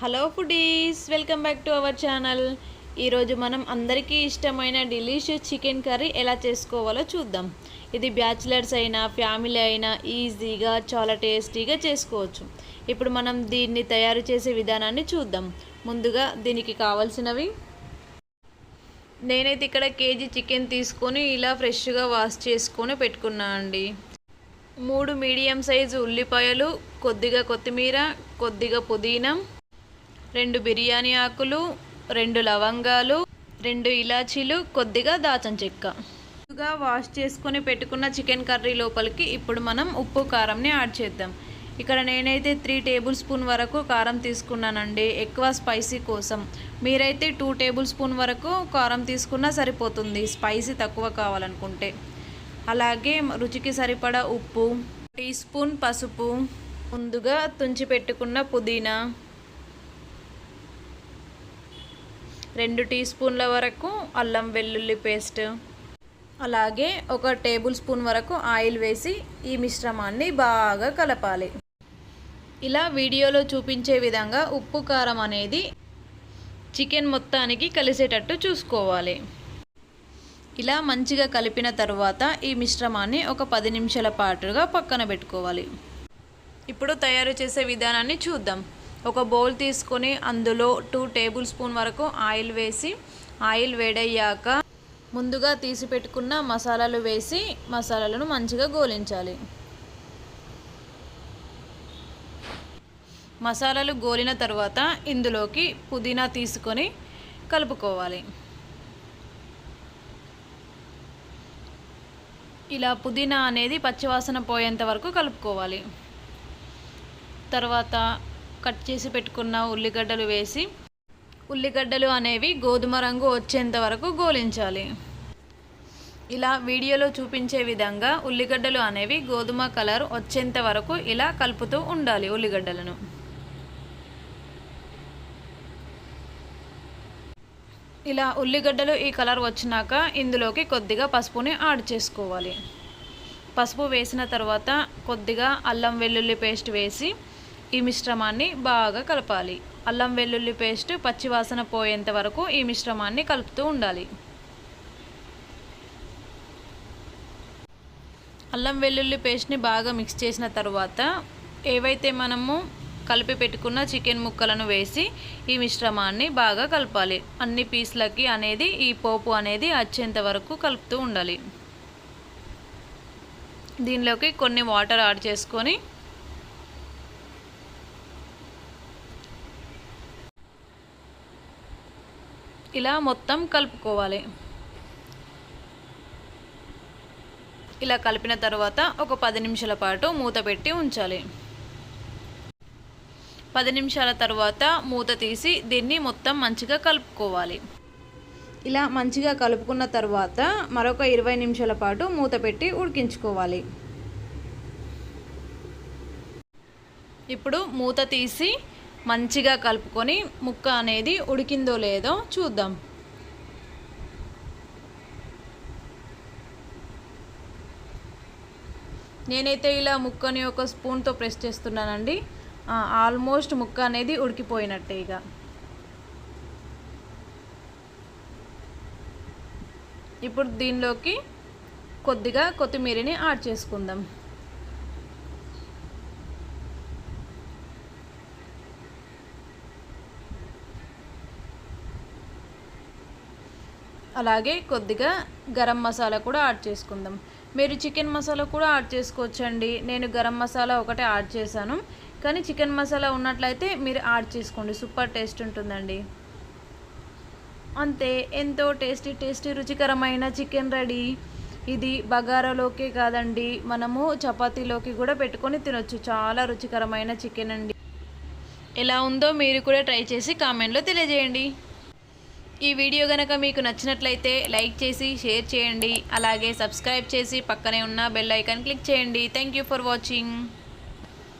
Hello foodies welcome back to our channel ఈరోజు మనం అందరికీ ఇష్టమైన డిలీషియస్ చికెన్ కర్రీ ఎలా చేసుకోవాలో చూద్దాం. ఇది బ్యాచిలర్స్ అయినా ఫ్యామిలీ అయినా ఈజీగా చాలా టేస్టీగా చేసుకోవచ్చు. ఇప్పుడు మనం దీన్ని తయారు చేసే విధానాన్ని చూద్దాం. ముందుగా దీనికి కావాల్సినవి. నేనైతే ఇక్కడ కేజీ చికెన్ తీసుకొని ఇలా ఫ్రెష్గా వాష్ చేసుకొని పెట్టుకున్నా అండి. మూడు మీడియం సైజు ఉల్లిపాయలు కొద్దిగా కొత్తిమీర కొద్దిగా పుదీనా రెండు బిర్యానీ ఆకులు రెండు లవంగాలు రెండు ఇలాచీలు కొద్దిగా దాచం చెక్క. ముందుగా వాష్ చేసుకొని పెట్టుకున్న చికెన్ కర్రీ లోపలికి ఇప్పుడు మనం ఉప్పు కారంని యాడ్ చేద్దాం. ఇక్కడ నేనైతే త్రీ టేబుల్ స్పూన్ వరకు కారం తీసుకున్నానండి. ఎక్కువ స్పైసీ కోసం. మీరైతే టూ టేబుల్ స్పూన్ వరకు కారం తీసుకున్నా సరిపోతుంది. స్పైసీ తక్కువ కావాలనుకుంటే. అలాగే రుచికి సరిపడా ఉప్పు టీ స్పూన్ పసుపు ముందుగా తుంచి పెట్టుకున్న పుదీనా రెండు టీ స్పూన్ల వరకు అల్లం వెల్లుల్లి పేస్ట్. అలాగే ఒక టేబుల్ స్పూన్ వరకు ఆయిల్ వేసి ఈ మిశ్రమాన్ని బాగా కలపాలి. ఇలా వీడియోలో చూపించే విధంగా ఉప్పు కారం అనేది చికెన్ మొత్తానికి కలిసేటట్టు చూసుకోవాలి. ఇలా మంచిగా కలిపిన తరువాత ఈ మిశ్రమాన్ని ఒక పది నిమిషాల పాటుగా పక్కన పెట్టుకోవాలి. ఇప్పుడు తయారు చేసే విధానాన్ని చూద్దాం. ఒక బౌల్ తీసుకొని అందులో టూ టేబుల్ స్పూన్ వరకు ఆయిల్ వేసి ఆయిల్ వేడయ్యాక ముందుగా తీసి పెట్టుకున్న మసాలాలు వేసి మసాలాలను మంచిగా గోలించాలి. మసాలాలు గోలిన తర్వాత ఇందులోకి పుదీనా తీసుకొని కలుపుకోవాలి. ఇలా పుదీనా అనేది పచ్చివాసన పోయేంత వరకు కలుపుకోవాలి. తర్వాత కట్ చేసి పెట్టుకున్న ఉల్లిగడ్డలు వేసి ఉల్లిగడ్డలు అనేవి గోధుమ రంగు వచ్చేంత వరకు గోలించాలి. ఇలా వీడియోలో చూపించే విధంగా ఉల్లిగడ్డలు అనేవి గోధుమ కలర్ వచ్చేంత వరకు ఇలా కలుపుతూ ఉండాలి ఉల్లిగడ్డలను. ఇలా ఉల్లిగడ్డలు ఈ కలర్ వచ్చినాక ఇందులోకి కొద్దిగా పసుపుని యాడ్ చేసుకోవాలి. పసుపు వేసిన తర్వాత కొద్దిగా అల్లం వెల్లుల్లి పేస్ట్ వేసి ఈ మిశ్రమాన్ని బాగా కలపాలి. అల్లం వెల్లుల్లి పేస్ట్ పచ్చివాసన పోయేంత వరకు ఈ మిశ్రమాన్ని కలుపుతూ ఉండాలి. అల్లం వెల్లుల్లి పేస్ట్ని బాగా మిక్స్ చేసిన తర్వాత ఏవైతే మనము కలిపి పెట్టుకున్న చికెన్ ముక్కలను వేసి ఈ మిశ్రమాన్ని బాగా కలపాలి. అన్ని పీస్లకి అనేది ఈ పోపు అనేది వచ్చేంత వరకు కలుపుతూ ఉండాలి. దీనిలోకి కొన్ని వాటర్ యాడ్ చేసుకొని ఇలా మొత్తం కలుపుకోవాలి. ఇలా కలిపిన తర్వాత ఒక పది నిమిషాల పాటు మూత పెట్టి ఉంచాలి. పది నిమిషాల తర్వాత మూత తీసి దీన్ని మొత్తం మంచిగా కలుపుకోవాలి. ఇలా మంచిగా కలుపుకున్న తర్వాత మరొక ఇరవై నిమిషాల పాటు మూత పెట్టి ఉడికించుకోవాలి. ఇప్పుడు మూత తీసి మంచిగా కలుపుకొని ముక్క అనేది ఉడికిందో లేదో చూద్దాం. నేనైతే ఇలా ముక్కని ఒక స్పూన్తో ప్రెస్ చేస్తున్నానండి. ఆల్మోస్ట్ ముక్క అనేది ఉడికిపోయినట్టే ఇక. ఇప్పుడు దీనిలోకి కొద్దిగా కొత్తిమీరని యాడ్ చేసుకుందాం. అలాగే కొద్దిగా గరం మసాలా కూడా యాడ్ చేసుకుందాం. మీరు చికెన్ మసాలా కూడా యాడ్ చేసుకోవచ్చండి. నేను గరం మసాలా ఒకటే యాడ్ చేశాను. కానీ చికెన్ మసాలా ఉన్నట్లయితే మీరు యాడ్ చేసుకోండి. సూపర్ టేస్ట్ ఉంటుందండి. అంతే ఎంతో టేస్టీ టేస్టీ రుచికరమైన చికెన్ రెడీ. ఇది బగారాలోకే కాదండి మనము చపాతీలోకి కూడా పెట్టుకొని తినొచ్చు. చాలా రుచికరమైన చికెన్ అండి. ఎలా ఉందో మీరు కూడా ట్రై చేసి కామెంట్లో తెలియజేయండి. ఈ వీడియో కనుక మీకు నచ్చినట్లయితే లైక్ చేసి షేర్ చేయండి. అలాగే సబ్స్క్రైబ్ చేసి పక్కనే ఉన్న బెల్ ఐకాన్ క్లిక్ చేయండి. Thank you for watching